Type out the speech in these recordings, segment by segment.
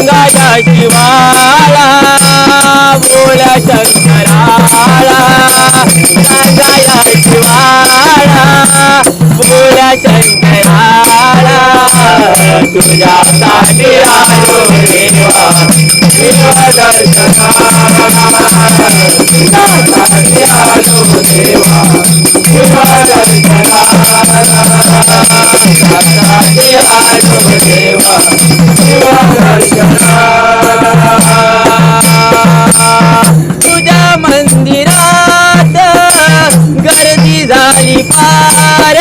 सांगाया शिवाळा बोल्या शंकराळा सांगाया शिवाला बोल्या शंकराळा तुझ्यासाठी आलो देवा देवा दर्शनाला. तुझ्यासाठी आलो देवा देवा दर्शनाला. तुझ्यासाठी आलो देवा तुझ्या मंदिरात गर्दी झाली पार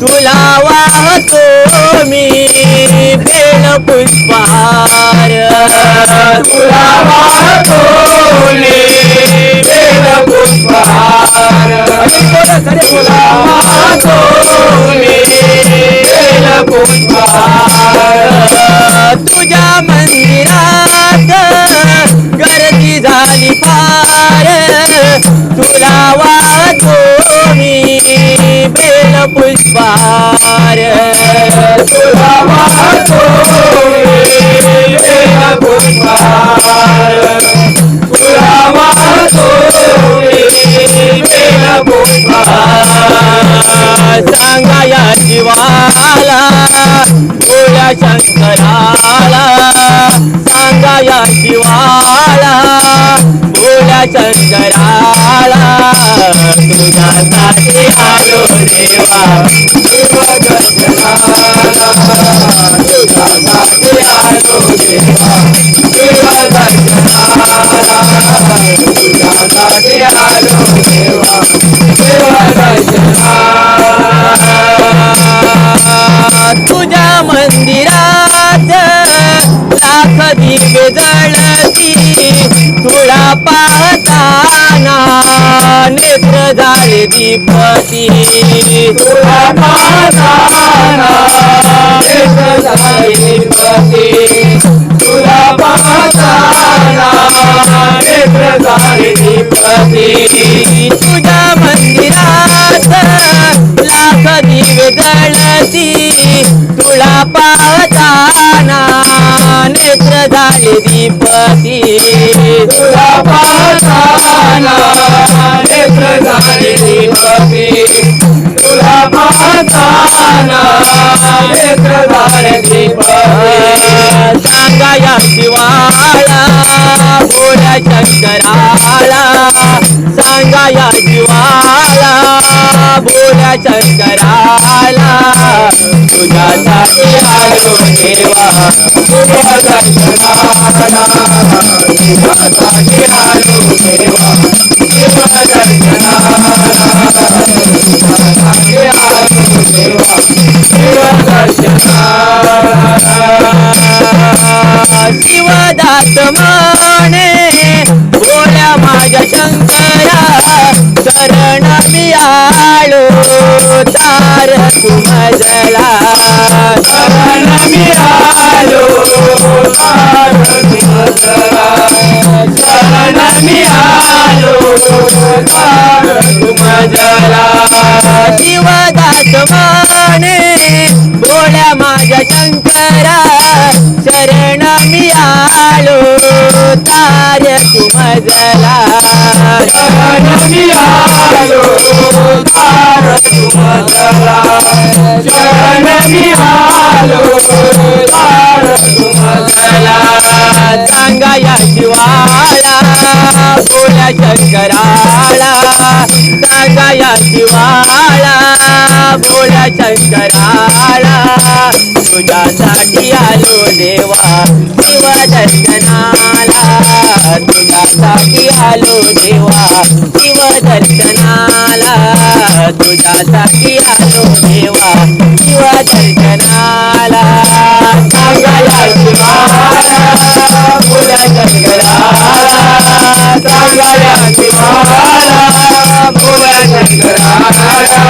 तुला वाहतो मी बेल पुष्पहार. तुला वाहतो मी बेल पुष्पहार तुला वाहतो मी तुला वाहतो मी बेल पुष्पार तुला वाहतो बेल पुष्पार तुला वाहतो बेल पुष्पार सांगा या जीवाला गोळ्या शंकराला सांगा या शिवाला आलो देवा देवा दर्शनाला आलो देवा देवा दर्शनाला तुझ्यासाठी आलो देवा तुझ्या मंदिरात लाख दिवे जळती तुला नेत्र झाले दीपती. तुला पाहताना नेत्र झाले दीपती. तुला पाहताना नेत्र झाले दीपती. तुझ्या मंदिरात लाख दिवे जळती. तुला पाहताना नेत्र झाले दीपती. तुला पाहताना नेत्र झाले दीपती. तुला पाहताना नेत्र झाले दीपती. सांगा या शंकराला. सांगा या शिवाला बोल्या शंकराला. तुझ्यासाठी आलो देवा तुझ्यासाठी आलो देवा तुझ्यासाठी आलो देवा शिवदास माने माझ्या शंकरा शरण मी आलो तार तुमजला शरण मी आलो तार तुमजला शरण मी आलो तार तुमजला शिवदास मा आलो तार तुमजला शरण मी आलो तार तुमजला शरण मी आलो तार तुमजला सांगा या शिवाला बोल्या शंकराला सांगा या शिवाला बोल्या शंकराला तुझ्यासाठी आलो देवा शिव दर्शनाला. तुझ्यासाठी आलो देवा शिव दर्शनाला. तुझ्यासाठी आलो देवा शिव दर्शनाला. सांगाया शिवाला बोला शंकराला